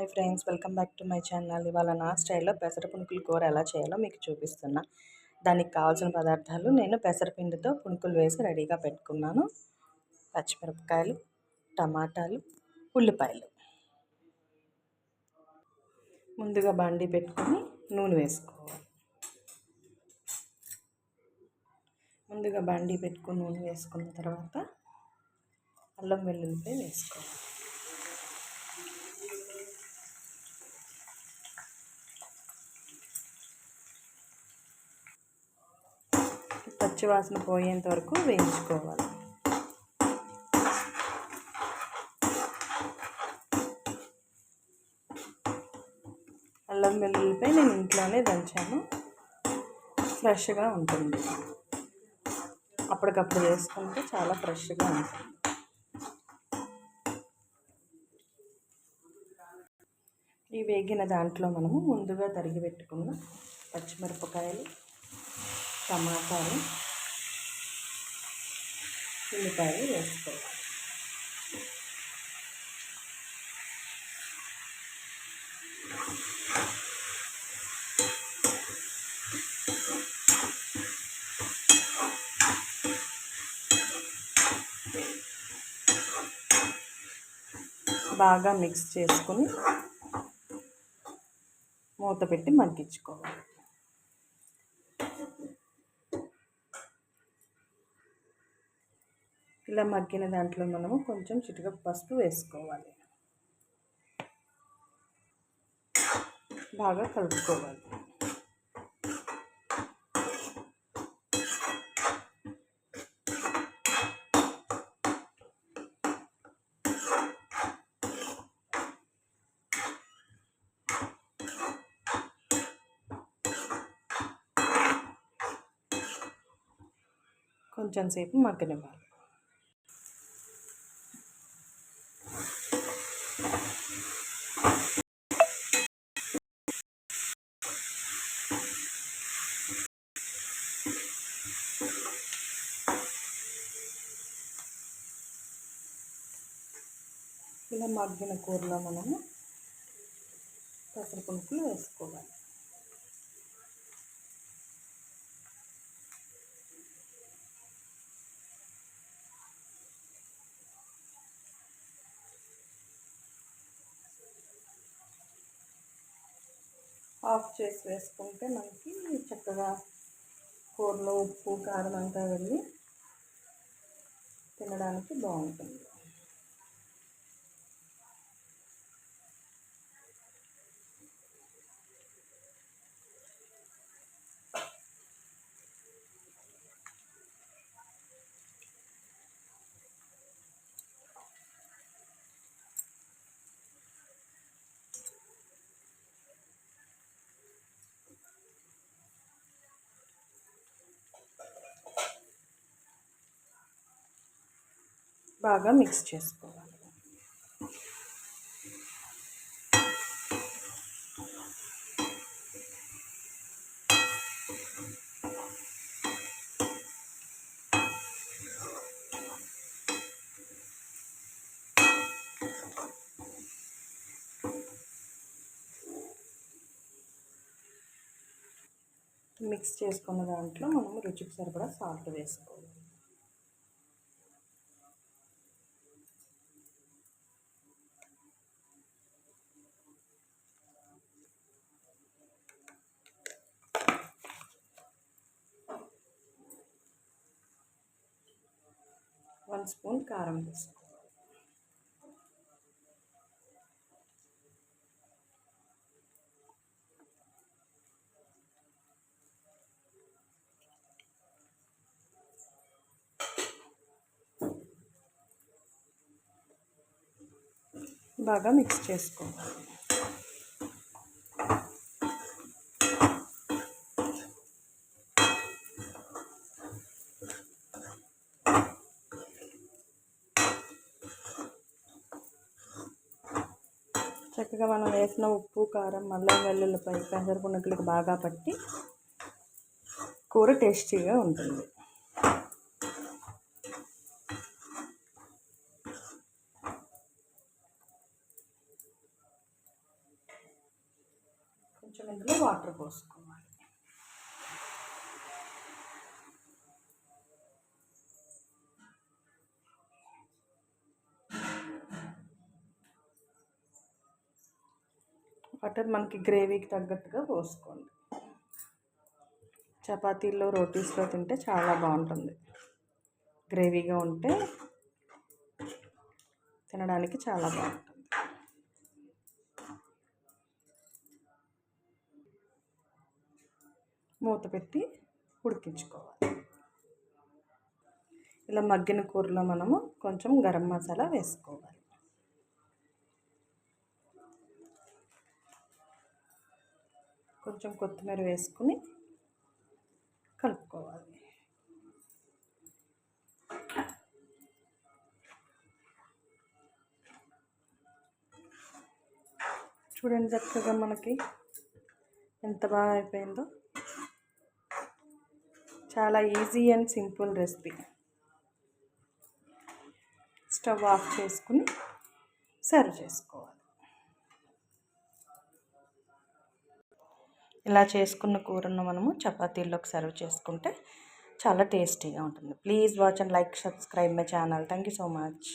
Hi friends welcome back to my channel. ఇవాళ నా స్టైల్లో పెసర పునుకులు కూర ఎలా చేయాలో మీకు చూపిస్తున్నా. దానికి కావాల్సిన పదార్థాలు నేను పెసరపిండితో పునుకులు వేసి రెడీగా పెట్టుకున్నాను. పచ్చిమిరపకాయలు టమాటాలు ఉల్లిపాయలు. ముందుగా బండి పెట్టుకొని నూనె వేసుకోవాలి. ముందుగా బండి పెట్టుకుని నూనె వేసుకున్న తర్వాత అల్లం వెల్లుల్లిపాయ వేసుకోవాలి. పచ్చివాసన పోయేంత వరకు వేయించుకోవాలి. అల్లం వెల్లుల్లిపై నేను ఇంట్లోనే దంచాను. ఫ్రెష్గా ఉంటుంది. అప్పటికప్పుడు వేసుకుంటే చాలా ఫ్రెష్గా ఉంటుంది. ఈ వేగిన దాంట్లో మనము ముందుగా తరిగి పెట్టుకున్న పచ్చిమిరపకాయలు టమాటాలు ఉల్లిపాయలు వేసుకోవాలి. బాగా మిక్స్ చేసుకుని మూత పెట్టి మగ్గించుకోవాలి. ఇలా మగ్గిన దాంట్లో మనము కొంచెం చిటిక పసుపు వేసుకోవాలి. బాగా కలుపుకోవాలి. కొంచెం సేపు మగ్గనివ్వాలి. ఇలా మగ్గిన కూరలో మనము పెసర పునుకులు వేసుకోవాలి. ఆఫ్ చేసి వేసుకుంటే మనకి చక్కగా కూరలో ఉప్పు కారం అంతా వెళ్ళి తినడానికి బాగుంటుంది. బాగా మిక్స్ చేసుకోవాలి. మిక్స్ చేసుకున్న దాంట్లో మనం రుచికి సరిపడా సాల్ట్ వేసుకోవాలి. వన్ స్పూన్ కారం వేసుకోవాలి బాగా మిక్స్ చేసుకోవాలి చక్కగా మనం వేసిన ఉప్పు కారం మళ్ళీ వెల్లుల్లిపై పెసరపుణుకులకి బాగా పట్టి కూర టేస్టీగా ఉంటుంది. కొంచెం ఇందులో వాటర్ పోసుకో. వాటర్ మనకి గ్రేవీకి తగ్గట్టుగా పోసుకోండి. చపాతీల్లో రోటీస్లో తింటే చాలా బాగుంటుంది. గ్రేవీగా ఉంటే తినడానికి చాలా బాగుంటుంది. మూత పెట్టి ఉడికించుకోవాలి. ఇలా మగ్గిన కూరలో మనము కొంచెం గరం మసాలా వేసుకోవాలి. కొంచెం కొత్తిమీర వేసుకుని కలుపుకోవాలి. చూడండి చక్కగా మనకి ఎంత బాగా అయిపోయిందో. చాలా easy and simple recipe. Stove off చేసుకుని సర్వ్ చేసుకోవాలి. ఇలా చేసుకున్న కూరను మనము చపాతీల్లోకి సర్వ్ చేసుకుంటే చాలా టేస్టీగా ఉంటుంది. Please watch and like subscribe my channel. Thank you so much.